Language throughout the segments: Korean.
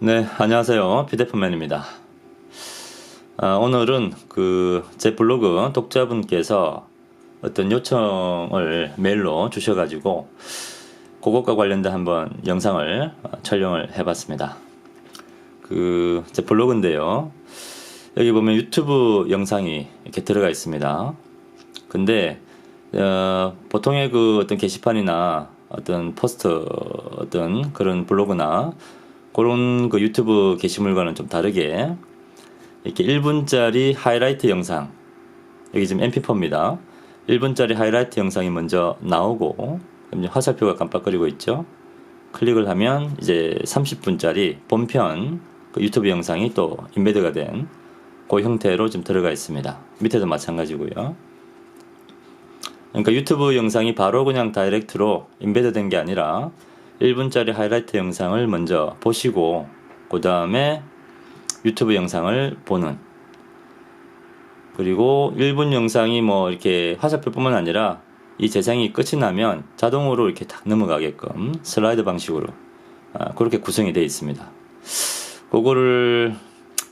네, 안녕하세요. 피대폰맨입니다. 아, 오늘은 그 제 블로그 독자분께서 어떤 요청을 메일로 주셔가지고 그것과 관련된 한번 영상을 어, 촬영을 해봤습니다. 그 제 블로그인데요. 여기 보면 유튜브 영상이 이렇게 들어가 있습니다. 근데 어, 보통의 그 어떤 게시판이나 어떤 포스트 어떤 그런 블로그나 그런 그 유튜브 게시물과는 좀 다르게 이렇게 1분짜리 하이라이트 영상 여기 지금 MP4입니다. 1분짜리 하이라이트 영상이 먼저 나오고 화살표가 깜빡거리고 있죠. 클릭을 하면 이제 30분짜리 본편 그 유튜브 영상이 또 인베드가 된 그 형태로 좀 들어가 있습니다. 밑에도 마찬가지고요. 그러니까 유튜브 영상이 바로 그냥 다이렉트로 인베드 된 게 아니라 1분짜리 하이라이트 영상을 먼저 보시고 그 다음에 유튜브 영상을 보는. 그리고 1분 영상이 뭐 이렇게 화살표뿐만 아니라 이 재생이 끝이 나면 자동으로 이렇게 딱 넘어가게끔 슬라이드 방식으로 아, 그렇게 구성이 되어 있습니다. 그거를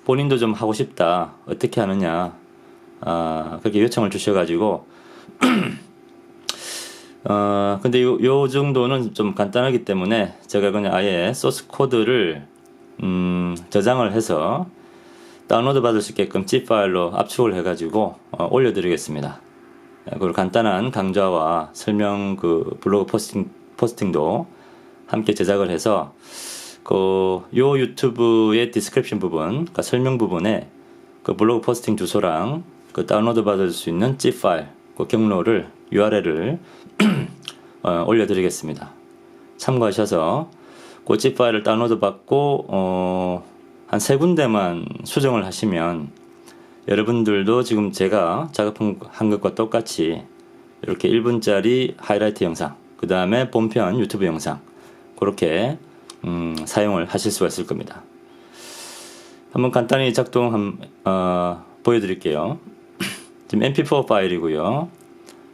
본인도 좀 하고 싶다. 어떻게 하느냐. 아, 그렇게 요청을 주셔가지고 어, 근데 요, 요 정도는 좀 간단하기 때문에 제가 그냥 아예 소스 코드를 음, 저장을 해서 다운로드 받을 수 있게끔 zip 파일로 압축을 해가지고 어, 올려드리겠습니다. 그리고 간단한 강좌와 설명 그 블로그 포스팅, 포스팅도 함께 제작을 해서 그 요 유튜브의 디스크립션 부분, 그러니까 설명 부분에 그 블로그 포스팅 주소랑 그 다운로드 받을 수 있는 zip 파일 그 경로를 URL을 어, 올려드리겠습니다. 참고하셔서 그 zip 파일을 다운로드 받고 어, 한 세 군데만 수정을 하시면 여러분들도 지금 제가 작업한 것과 똑같이 이렇게 1분짜리 하이라이트 영상, 그 다음에 본편 유튜브 영상 그렇게 음, 사용을 하실 수가 있을 겁니다. 한번 간단히 작동 한, 어, 보여드릴게요. 지금 mp4 파일이고요.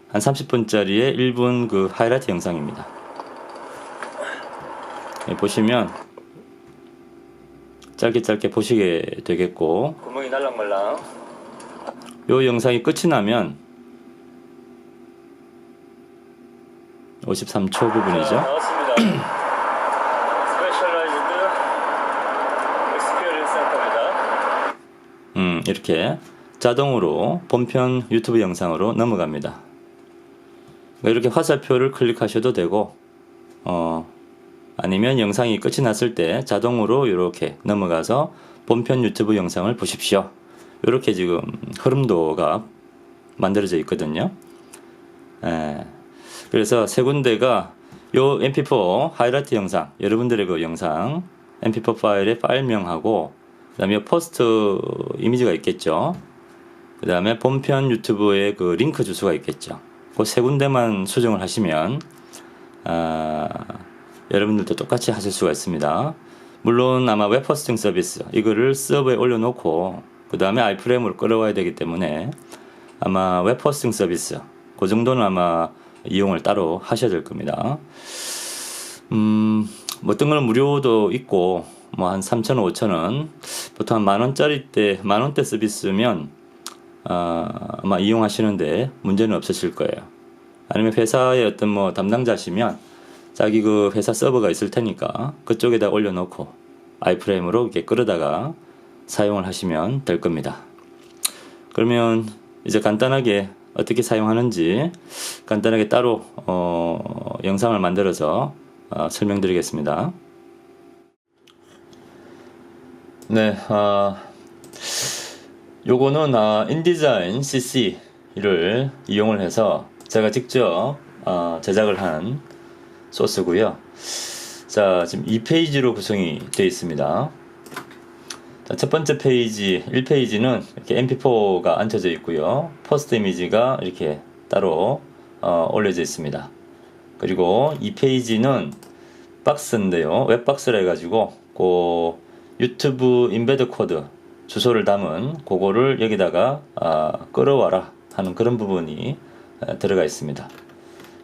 한 30분짜리의 1분 그 하이라이트 영상입니다. 예, 보시면 짧게 짧게 보시게 되겠고 구멍이 날랑말랑 요 영상이 끝이 나면 53초 부분이죠. 나왔습니다. 스페셜라이즈드 익스피리언스 센터입니다. 음, 이렇게 자동으로 본편 유튜브 영상으로 넘어갑니다. 그러니까 이렇게 화살표를 클릭하셔도 되고, 어, 아니면 영상이 끝이 났을 때 자동으로 이렇게 넘어가서 본편 유튜브 영상을 보십시오. 이렇게 지금 흐름도가 만들어져 있거든요. 예. 그래서 세 군데가 요 mp4 하이라이트 영상, 여러분들의 그 영상 mp4 파일의 파일명하고 그 다음에 포스트 이미지가 있겠죠. 그 다음에 본편 유튜브에 그 링크 주소가 있겠죠. 그 세 군데만 수정을 하시면 아, 여러분들도 똑같이 하실 수가 있습니다. 물론 아마 웹 호스팅 서비스 이거를 서버에 올려놓고 그 다음에 아이프레임으로 끌어와야 되기 때문에 아마 웹 호스팅 서비스 그 정도는 아마 이용을 따로 하셔야 될 겁니다. 음, 뭐 어떤 거는 무료도 있고 뭐 한 3,000원, 5,000원 보통 한 만 원짜리 때 만 원대 서비스면 아, 아마 이용하시는데 문제는 없으실 거예요. 아니면 회사의 어떤 뭐 담당자시면 자기 그 회사 서버가 있을 테니까 그쪽에다 올려놓고 아이프레임으로 이렇게 끌어다가 사용을 하시면 될 겁니다. 그러면 이제 간단하게 어떻게 사용하는지 간단하게 따로 어, 영상을 만들어서 어, 설명드리겠습니다. 네, 아, 요거는 아, 인디자인 CC를 이용을 해서 제가 직접 어, 제작을 한 소스고요. 자, 지금 2페이지로 구성이 되어 있습니다. 자, 첫 번째 페이지, 1페이지는 이렇게 mp4가 앉혀져 있고요. 포스트 이미지가 이렇게 따로 어, 올려져 있습니다. 그리고 2페이지는 박스인데요. 웹박스라 해가지고 그 유튜브 인베드 코드 주소를 담은 그거를 여기다가 아, 끌어와라 하는 그런 부분이 아, 들어가 있습니다.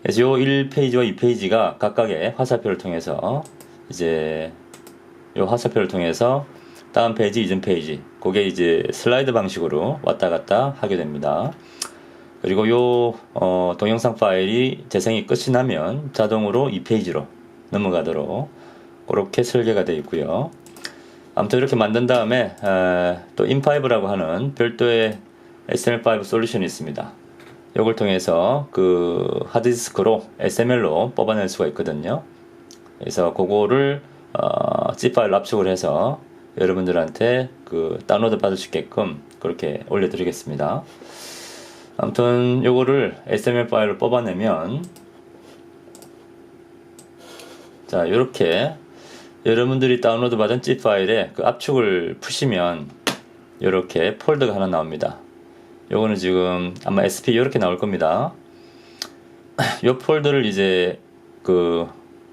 그래서 요 1페이지와 2페이지가 각각의 화살표를 통해서 이제 요 화살표를 통해서 다음 페이지, 이전 페이지, 그게 이제 슬라이드 방식으로 왔다 갔다 하게 됩니다. 그리고 요 어, 동영상 파일이 재생이 끝이 나면 자동으로 이 페이지로 넘어가도록 그렇게 설계가 되어 있고요. 아무튼 이렇게 만든 다음에 에, 또 인파이브라고 하는 별도의 SML5 솔루션이 있습니다. 이걸 통해서 그 하드디스크로 SML로 뽑아낼 수가 있거든요. 그래서 그거를 어, zip 파일로 압축을 해서 여러분들한테 그 다운로드 받을 수 있게끔 그렇게 올려드리겠습니다. 아무튼 요거를 SML 파일로 뽑아내면 자 이렇게 여러분들이 다운로드 받은 zip 파일에 그 압축을 푸시면 이렇게 폴더가 하나 나옵니다. 요거는 지금 아마 SP 이렇게 나올 겁니다. 요 폴더를 이제 그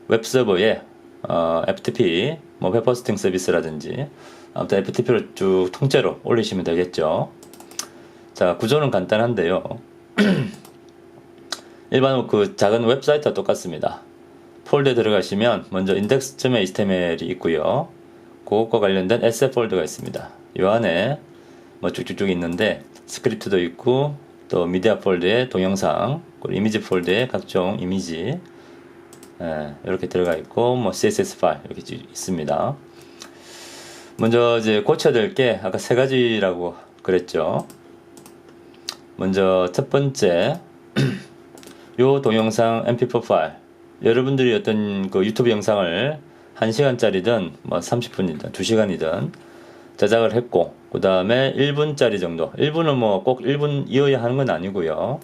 웹서버에 어, FTP 뭐 웹호스팅 서비스라든지 아무튼 FTP로 쭉 통째로 올리시면 되겠죠. 자 구조는 간단한데요. 일반 그 작은 웹사이트와 똑같습니다. 폴더에 들어가시면 먼저 index.html이 있고요. 그것과 관련된 SF 폴더가 있습니다. 이 안에 뭐 쭉쭉쭉 있는데 스크립트도 있고 또 미디어 폴더에 동영상 그리고 이미지 폴더에 각종 이미지 예, 이렇게 들어가 있고 뭐 CSS 파일 이렇게 있습니다. 먼저 이제 고쳐야 될 게 아까 세 가지라고 그랬죠. 먼저 첫 번째 요 동영상 mp4 파일 여러분들이 어떤 그 유튜브 영상을 1시간짜리든 뭐 30분이든 2시간이든 제작을 했고 그 다음에 1분짜리 정도. 1분은 뭐 꼭 1분 이어야 하는 건 아니고요.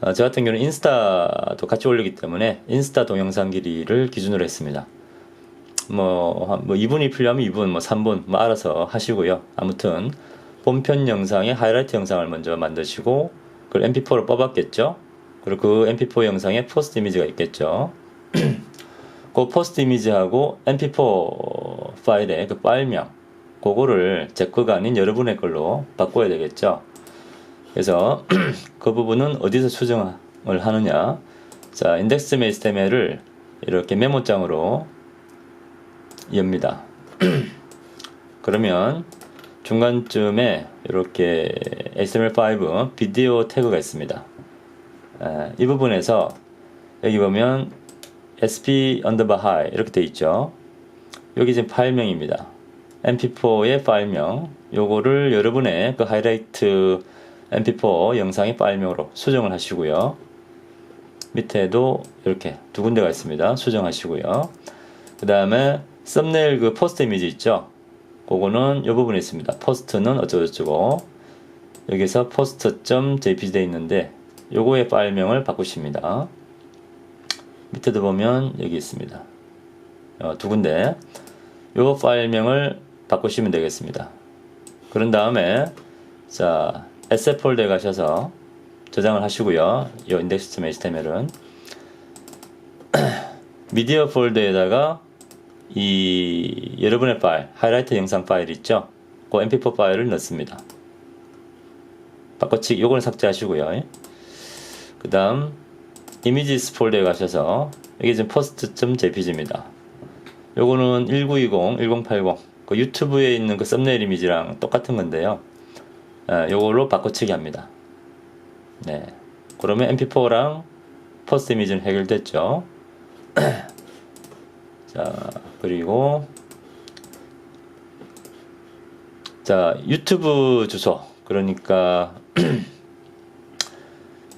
어, 저 같은 경우는 인스타도 같이 올리기 때문에 인스타 동영상 길이를 기준으로 했습니다. 뭐, 한- 뭐 2분이 필요하면 2분 뭐 3분 뭐 알아서 하시고요. 아무튼 본편 영상의 하이라이트 영상을 먼저 만드시고 그걸 mp4로 뽑았겠죠? 그리고 그 mp4 영상에 포스트 이미지가 있겠죠 그 포스트 이미지하고 mp4 파일의 그 파일명 그거를 제 거가 아닌 여러분의 걸로 바꿔야 되겠죠. 그래서 그 부분은 어디서 수정을 하느냐. 자, 인덱스 HTML을 이렇게 메모장으로 엽니다. 그러면 중간쯤에 이렇게 HTML5 비디오 태그가 있습니다. 에, 이 부분에서 여기 보면 sp underbar high 이렇게 돼 있죠. 여기 지금 파일명입니다. mp4의 파일명 요거를 여러분의 그 하이라이트 mp4 영상의 파일명으로 수정을 하시고요. 밑에도 이렇게 두 군데가 있습니다. 수정하시고요. 그 다음에 썸네일 그 포스트 이미지 있죠? 그거는 이 부분에 있습니다. 포스트는 어쩌고저쩌고 여기서 post.jpg 돼 있는데 요거의 파일명을 바꾸십니다. 밑에도 보면 여기 있습니다. 어, 두 군데 요 파일명을 바꾸시면 되겠습니다. 그런 다음에 자 SF 폴더에 가셔서 저장을 하시고요. 이 index.html은 미디어 폴더에다가 이 여러분의 파일, 하이라이트 영상 파일 있죠? 그 mp4 파일을 넣습니다. 바꿔치기 요거는 삭제하시고요. 그 다음 이미지스 폴더에 가셔서 여기 지금 post.jpg입니다. 요거는 1920, 1080, 그 유튜브에 있는 그 썸네일 이미지랑 똑같은 건데요. 예, 요걸로 바꿔치기 합니다. 네. 그러면 mp4랑 포스트 이미지는 해결됐죠. 자, 그리고 자, 유튜브 주소. 그러니까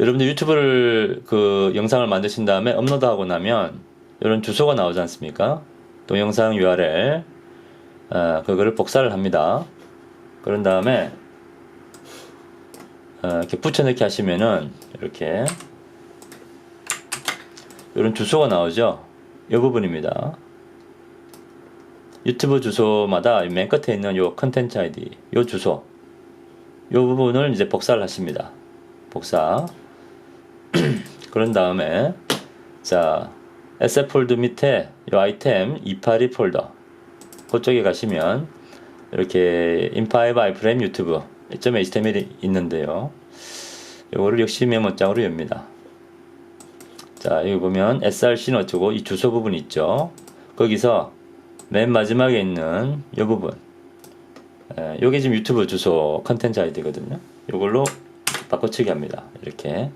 여러분들 유튜브를 그 영상을 만드신 다음에 업로드하고 나면 이런 주소가 나오지 않습니까? 동영상 URL 어, 그거를 복사를 합니다. 그런 다음에 어, 이렇게 붙여넣기 하시면은 이렇게 이런 주소가 나오죠. 이 부분입니다. 유튜브 주소마다 맨 끝에 있는 요 컨텐츠 아이디, 요 주소, 요 부분을 이제 복사를 하십니다. 복사. 그런 다음에 자 SF 폴더 밑에 이 아이템 282 폴더 그쪽에 가시면 이렇게 인파이브 아이프레임 유튜브 .html이 있는데요. 이거를 역시 메모장으로 엽니다. 자 여기 보면 src는 어쩌고 이 주소 부분 있죠. 거기서 맨 마지막에 있는 이 부분 에, 요게 지금 유튜브 주소 컨텐츠 아이디거든요 요걸로 바꿔치기 합니다 이렇게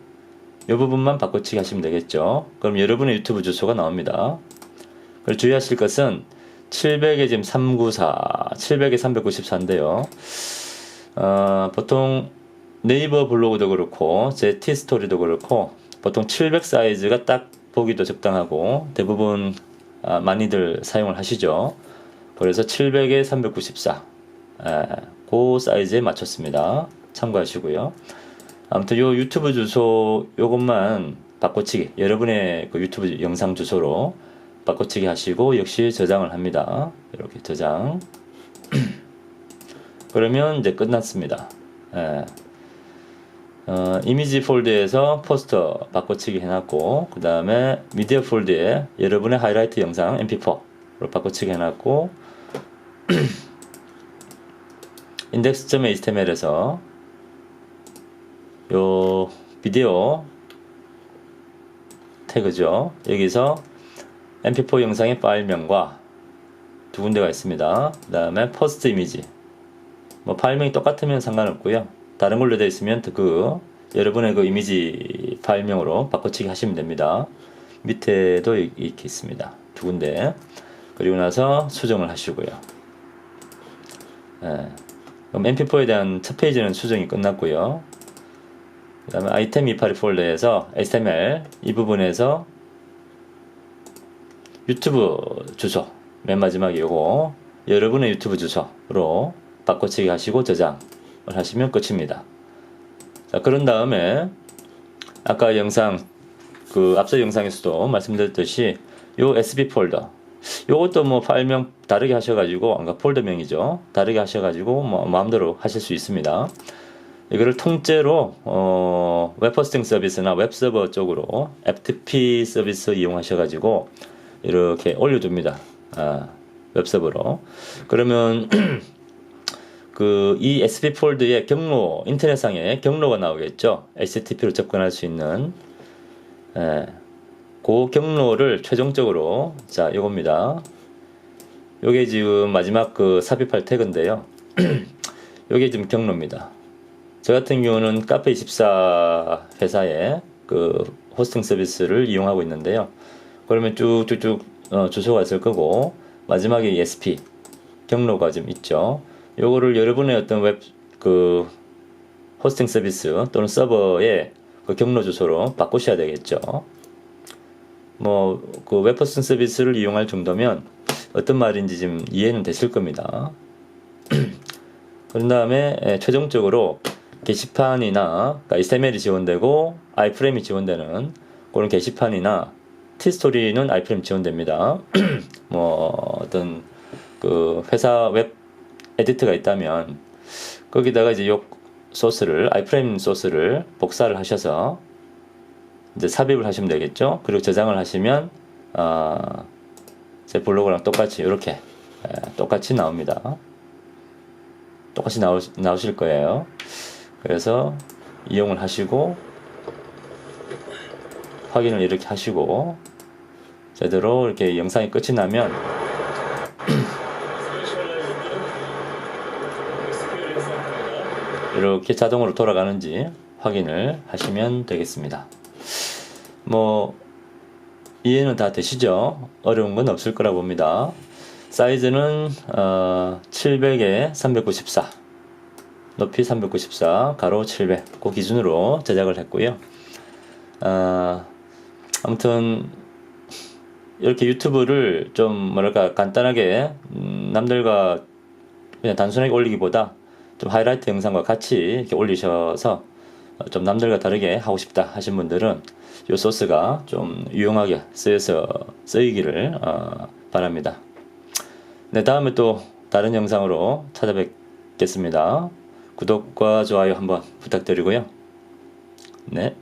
이 부분만 바꿔치기 하시면 되겠죠 그럼 여러분의 유튜브 주소가 나옵니다 그리고 주의하실 것은 700에 지금 394 700에 394인데요 어, 보통 네이버 블로그도 그렇고 제 티스토리도 그렇고 보통 700 사이즈가 딱 보기도 적당하고 대부분 아, 많이들 사용을 하시죠. 그래서 700에 394 에, 그 사이즈에 맞췄습니다. 참고하시고요. 아무튼 요 유튜브 주소 요것만 바꿔치기 여러분의 그 유튜브 영상 주소로 바꿔치기 하시고 역시 저장을 합니다. 이렇게 저장 그러면 이제 끝났습니다. 예. 어, 이미지 폴드에서 포스터 바꿔치기 해놨고 그 다음에 미디어 폴드에 여러분의 하이라이트 영상 mp4로 바꿔치기 해놨고 index.html에서 요 비디오 태그죠 여기서 mp4 영상의 파일명과 두 군데가 있습니다 그 다음에 퍼스트 이미지 뭐 파일명이 똑같으면 상관없고요 다른 걸로 되어 있으면 그 여러분의 그 이미지 파일명으로 바꿔치기 하시면 됩니다. 밑에도 이- 이렇게 있습니다. 두 군데. 그리고 나서 수정을 하시고요. 예. 그럼 mp4에 대한 첫 페이지는 수정이 끝났고요. 그 다음에 아이템 282 폴더에서 HTML 이 부분에서 유튜브 주소 맨 마지막에 요거 여러분의 유튜브 주소로 바꿔치기 하시고 저장을 하시면 끝입니다. 자, 그런 다음에 아까 영상 그 앞서 영상에서도 말씀드렸듯이 요 SB 폴더 요것도 뭐 파일명 다르게 하셔가지고 아까 폴더명이죠 다르게 하셔가지고 뭐 마음대로 하실 수 있습니다 이거를 통째로 어, 웹호스팅 서비스나 웹서버 쪽으로 FTP 서비스 이용하셔가지고 이렇게 올려줍니다 아, 웹서버로 그러면 그 이 SP 폴드의 경로 인터넷상에 경로가 나오겠죠. HTTP로 접근할 수 있는 예, 그 경로를 최종적으로 자 이겁니다. 요게 지금 마지막 그 삽입할 태그인데요. 요게 지금 경로입니다. 저 같은 경우는 카페24 회사의 그 호스팅 서비스를 이용하고 있는데요. 그러면 쭉쭉쭉 어, 주소가 있을 거고 마지막에 ESP 경로가 좀 있죠. 요거를 여러분의 어떤 웹 그 호스팅 서비스 또는 서버의 그 경로 주소로 바꾸셔야 되겠죠. 뭐 그 웹 호스팅 서비스를 이용할 정도면 어떤 말인지 지금 이해는 되실 겁니다. 그런 다음에 예, 최종적으로 게시판이나 그러니까 HTML이 지원되고 아이프레임이 지원되는 그런 게시판이나 티스토리는 아이프레임 지원됩니다. 뭐 어떤 그 회사 웹 에디트가 있다면 거기다가 이제 요 소스를 아이프레임 소스를 복사를 하셔서 이제 삽입을 하시면 되겠죠. 그리고 저장을 하시면 아, 제 블로그랑 똑같이 이렇게 예, 똑같이 나옵니다. 똑같이 나오, 나오실 거예요. 그래서 이용을 하시고 확인을 이렇게 하시고 제대로 이렇게 영상이 끝이 나면 이렇게 자동으로 돌아가는지 확인을 하시면 되겠습니다. 뭐 이해는 다 되시죠? 어려운 건 없을 거라 봅니다. 사이즈는 어, 700에 394 높이 394 가로 700 그 기준으로 제작을 했고요. 어, 아무튼 이렇게 유튜브를 좀 뭐랄까 간단하게 음, 남들과 그냥 단순하게 올리기보다 좀 하이라이트 영상과 같이 이렇게 올리셔서 어, 좀 남들과 다르게 하고 싶다 하신 분들은 이 소스가 좀 유용하게 쓰여서 쓰이기를 어, 바랍니다. 네, 다음에 또 다른 영상으로 찾아뵙겠습니다. 구독과 좋아요 한번 부탁드리고요. 네.